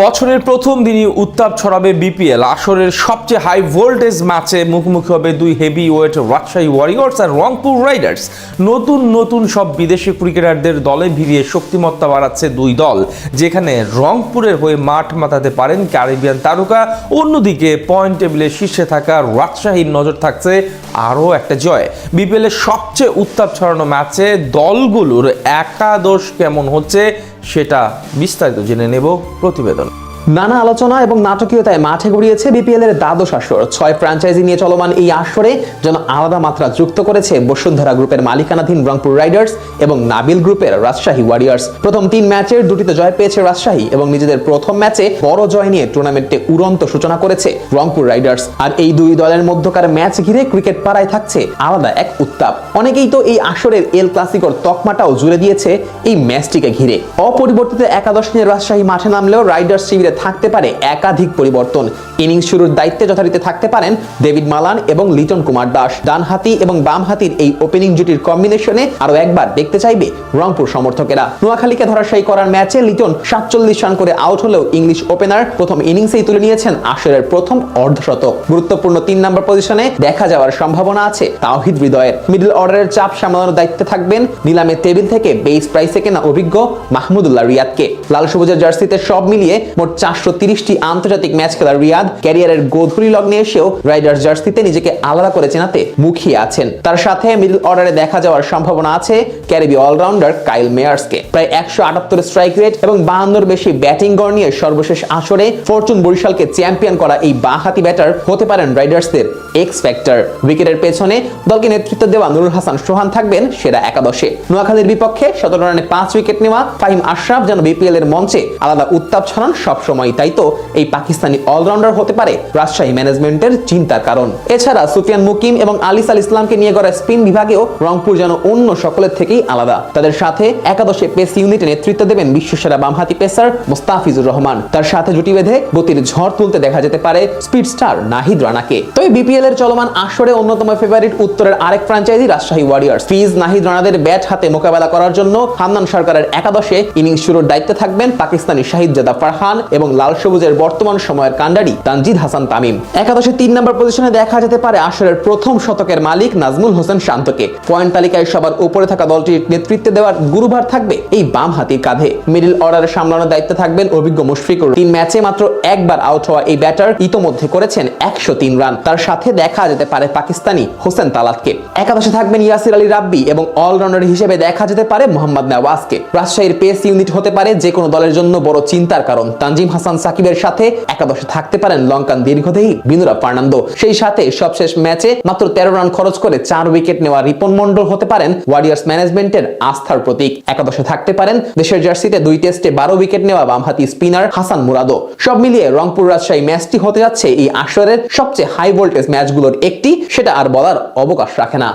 বছরের প্রথম দিনই উত্তাপ ছড়াবে বিপিএল আসরের সবচেয়ে হাই ভোল্টেজ ম্যাচে মুখোমুখি হবে দুই হেভি ওয়েট রাজশাহী ওয়ারিয়র্স আর রংপুর রাইডার্স নতুন নতুন সব বিদেশি ক্রিকেটারদের দলে ভিড়িয়ে শক্তিমত্তা বাড়াচ্ছে দুই দল। যেখানে রংপুরের হয়ে মাঠ মাতাতে পারেন ক্যারিবিয়ান তারকা। অন্যদিকে পয়েন্ট টেবিলের শীর্ষে থাকা রাজশাহীর নজর থাকছে আরও একটা জয়। বিপিএলের সবচেয়ে উত্তাপ ছড়ানো ম্যাচে দলগুলোর একাদশ কেমন হচ্ছে সেটা বিস্তারিত জেনে নেব প্রতিবেদন। নানা আলোচনা এবং নাটকীয়তায় মাঠে গড়িয়েছে বিপিএল এর দ্বাদশ আসর। ছয় ফ্র্যাঞ্চাইজি নিয়ে চলমান এই আসরে যেন আলাদা মাত্রা যুক্ত করেছে বসুন্ধরা গ্রুপের মালিকানাধীন রংপুর রাইডার্স এবং নাবিল গ্রুপের রাজশাহী ওয়ারিয়ার্স প্রথম তিন ম্যাচের দুটিতে জয় পেয়েছে রাজশাহী এবং নিজেদের প্রথম ম্যাচে বড় জয় নিয়ে টুর্নামেন্টে উড়ন্ত সূচনা করেছে রংপুর রাইডার্স। আর এই দুই দলের মধ্যকার ম্যাচ ঘিরে ক্রিকেট পাড়ায় থাকছে আলাদা এক উত্তাপ। অনেকেই তো এই আসরের এল ক্লাসিকর তকমাটাও জুড়ে দিয়েছে এই ম্যাচটিকে ঘিরে। অপরিবর্তিত একাদশ নিয়ে রাজশাহী মাঠে নামলেও রাইডার্স শিবিরে থাকতে পারে একাধিক পরিবর্তন। ইনিংস শুরুর দায়িত্বে যথারীতি থাকতে পারেন ডেভিড মালান এবং লিটন কুমার দাস। ডানহাতি এবং বামহাতির এই ওপেনিং জুটির কম্বিনেশনে আরও একবার দেখতে চাইবে রংপুর সমর্থকেরা। নোয়াখালীকে ধরাশায়ী করার ম্যাচে লিটন সাতচল্লিশ রান করে আউট হলেও ইংলিশ ওপেনার প্রথম ইনিংসেই তুলে নিয়েছেন আসরের প্রথম অর্ধশতক। গুরুত্বপূর্ণ তিন নম্বর পজিশনে দেখা যাওয়ার সম্ভাবনা আছে তাওহিদ হৃদয়ের। মিডল অর্ডারের চাপ সামলানোর দায়িত্বে থাকবেন নিলামে টেবিল থেকে বেস প্রাইসে কেনা অভিজ্ঞ মাহমুদুল্লাহ রিয়াদকে। লাল সবুজের জার্সিতে সব মিলিয়ে মোট চারশো তিরিশটি আন্তর্জাতিক ম্যাচ খেলা রিয়াদ ক্যারিয়ারের গোধূলি লগ্নে এসেও রাইডার্স জার্সিতে নিজেকে আলাদা করে চেনাতে মুখিয়ে আছেন। তার সাথে মিডল অর্ডারে দেখা যাওয়ার সম্ভাবনা আছে ক্যারিবি অলরাউন্ডার কাইল মেয়ার্সকে। প্রায় একশো আটাত্তর স্ট্রাইক রেট এবং বাহান্নর বেশি ব্যাটিং গড় নিয়ে সর্বশেষ আসরে ফরচুন বরিশালকে চ্যাম্পিয়ন করা এই বাঁহাতি ব্যাটার হতে পারেন রাইডার্সদের এক্স ফ্যাক্টর উইকেটের পেছনে দলকে নেতৃত্ব দেওয়া নুরুল হাসান সোহান থাকবেন সেরা একাদশে। নোয়াখালীর বিপক্ষে সতেরো রানে পাঁচ উইকেট নেওয়া ফাহিম আশরাফ যেন বিপিএল এর মঞ্চে আলাদা উত্তাপ ছড়ান সবসময় তাই তো? এই পাকিস্তানি অলরাউন্ডার হতে পারে রাজশাহী ম্যানেজমেন্টের চিন্তার কারণ। এছাড়া সুফিয়ান মুকিম এবং আলিস আল ইসলামকে নিয়ে গড়া স্পিন বিভাগেও রংপুর যেন অন্য সকলের থেকেই আলাদা। তাদের সাথে একাদশে পেস ইউনিটে নেতৃত্ব দেবেন বিশ্বসেরা বামহাতি পেসার মোস্তাফিজুর রহমান। তার সাথে জুটি বেঁধে গতির ঝড় তুলতে দেখা যেতে পারে স্পিড স্টার নাহিদ রানাকে। তবে বিপিএল এর চলমান আসরে অন্যতম ফেভারিট উত্তরের আরেক ফ্র্যাঞ্চাইজি রাজশাহী ওয়ারিয়ার্স ফিজ নাহিদ রানাদের ব্যাট হাতে মোকাবেলা করার জন্য হান্নান সরকারের একাদশে ইনিংস শুরুর দায়িত্বে থাকবেন পাকিস্তানি শাহিদ জাদা ফারহান এবং লাল সবুজের বর্তমান সময়ের কান্ডারি তানজিদ হাসান তামিম। একাদশে তিন নম্বর পজিশনে দেখা যেতে পারে আসরের প্রথম শতকের মালিক নাজমুল হোসেন শান্তকে। পয়েন্ট তালিকায় সবার উপরে থাকা দলটির নেতৃত্বে দেওয়ার গুরুভার থাকবে এই বাম হাতির কাঁধে। মিডিল অর্ডারে সামলানোর দায়িত্বে থাকবেন অভিজ্ঞ মুশফিকুর। তিন ম্যাচে মাত্র একবার আউট হওয়া এই ব্যাটার ইতোমধ্যে করেছেন একশো তিন রান তার সাথে দেখা যেতে পারে পাকিস্তানি হোসেন তালাতকে। একাদশে থাকবেন ইয়াসির আলী রাব্বি এবং অলরাউন্ডার হিসেবে দেখা যেতে পারে মোহাম্মদ নওয়াজকে। রাজশাহীর পেস ইউনিট হতে পারে যে কোনো দলের জন্য বড় চিন্তার কারণ। তানজিম হাসান সাকিবের সাথে একাদশে থাকতে পারেন লঙ্কান দীর্ঘদেহী বিনুরা ফার্নান্দো। সেই সাথে সবশেষ ম্যাচে মাত্র তেরো রান খরচ করে চার উইকেট নেওয়া রিপন মন্ডল হতে পারেন ওয়ারিয়ার্স ম্যানেজমেন্টের আস্থার প্রতীক। একাদশে থাকতে পারেন দেশের জার্সিতে দুই টেস্টে বারো উইকেট নেওয়া বামহাতি স্পিনার হাসান মুরাদো সব মিলিয়ে রংপুর রাজশাহী ম্যাচটি হতে যাচ্ছে এই আসরের সবচেয়ে হাই ভোল্টেজ ম্যাচগুলোর একটি, সেটা আর বলার অবকাশ রাখে না।